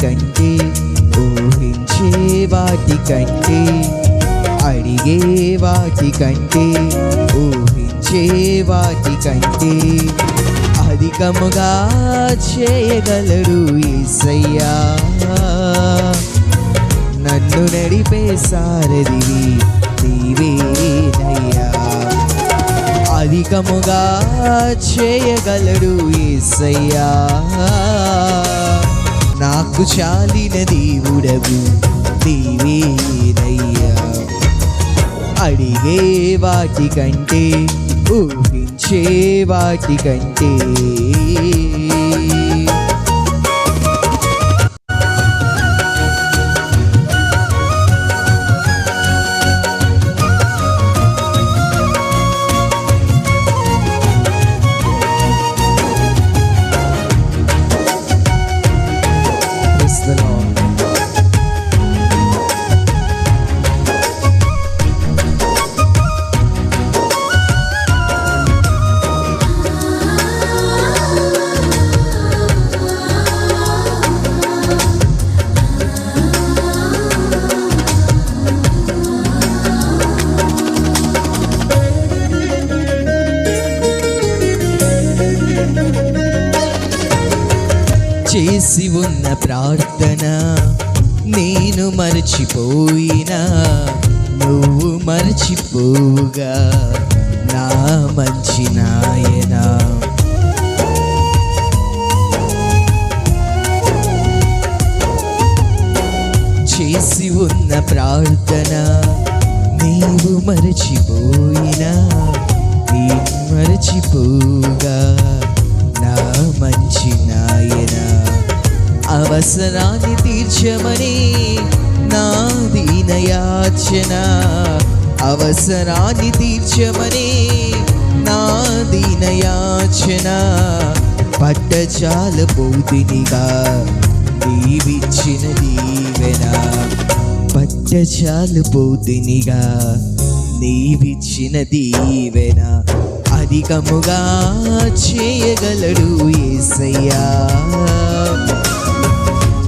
కంటే ఊహించే వాటికంటే అడిగే వాటికంటే ఊహించే వాటికంటే అధికముగా చేయగలడు ఈసయ్యా నన్ను నడిపే సారది నీవేనయ్యా. అధికముగా చేయగలడు ఈసయ్యా నాకు చాలిన దేవుడవు నీవేనయ్యా అడిగే వాటికంటే ఊహించే వాటికంటే చేసి ఉన్న ప్రార్థన నేను మరచిపోయినా నువ్వు మరచిపోగా నా మంచి నాయనా. చేసి ఉన్న ప్రార్థన నీవు మరచిపోయినా నీ మరచిపోగా నా మంచి నాయన. అవసరాన్ని తీర్చమని నా దీనయాచన. అవసరాన్ని తీర్చమని నా దీనయాచన. పట్టచాల పోతినిగా దీవిచ్చిన దీవెన. పట్టచాలు పోతినిగా నీవిచ్చిన దీవెన. అధికముగా చేయగలడు ఏసయ్యా.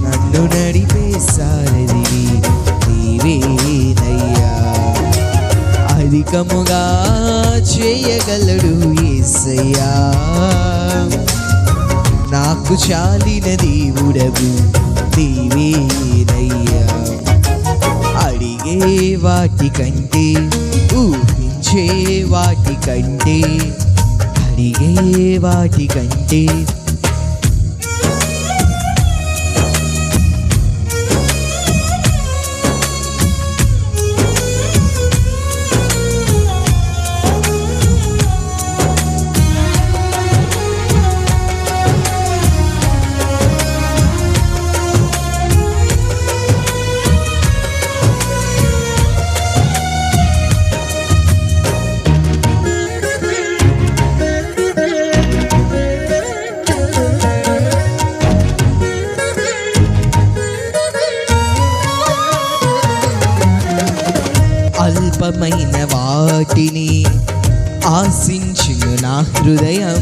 నన్ను నడిపే సారథివి నీవేనయ్యా అధికముగా చేయగలడు ఏసయ్యా. నాకు చాలిన దేవుడవు నీవేనయ్యా అడిగే వాటి కంటే వాటి కంటే అడిగే వాటి కంటే హృదయం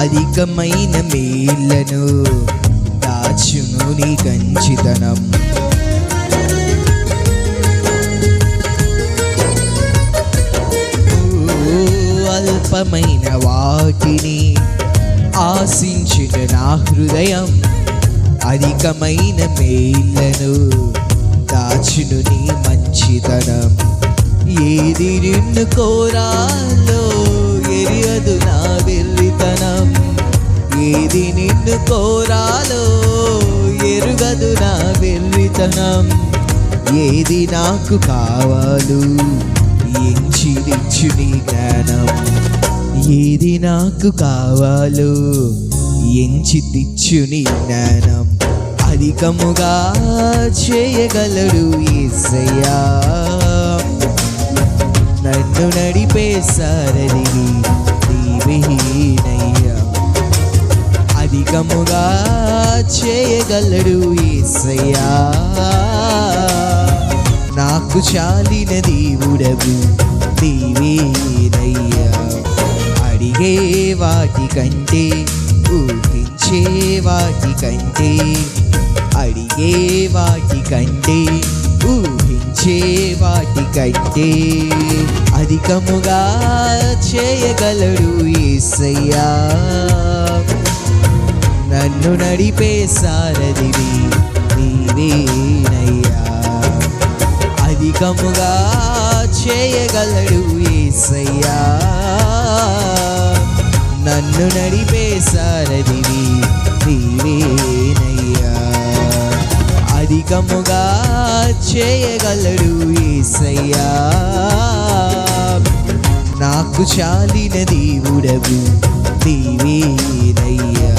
అధికమైన మేళ్ళను దాచును నీ కంచితనం. అల్పమైన వాటిని ఆశించిన నా హృదయం అధికమైన మేళ్ళను దాచును నీ మంచితనం. ఏది నిన్ను కోరాలో ఎరియదు నా వెళ్ళితనం ఏది నిన్ను కోరాలో ఎరుగదు నా వెళ్ళితనం ఏది నాకు కావాలు ఎంచిరిచ్చు నీ జ్ఞానం. ఏది నాకు కావాలో ఎంచి తెచ్చు నీ జ్ఞానం. అధికముగా చేయగలడు ఏసయ్యా. నన్ను నడిపే సారథివి బలహీనయ్యా అధికముగా చేయగలడు ఏసయ్యా. నాకు చాలిన దేవుడవు దేవేనయ్యా అడిగే వాటికంటే కంటే వాటికంటే అడిగే వాటి కంటే ఊహించే వాటికైతే అధికముగా చేయగలడు ఏసయ్యా. నన్ను నడిపే సారథివి నీవేనయ్యా. అధికముగా చేయగలడు ఏసయ్యా. నన్ను నడిపే సారథివి నీవేనయ్యా. అధికముగా చేయగలడు ఏసయ్యా. నాకు చాలిన దేవుడవు దేవేనయ్యా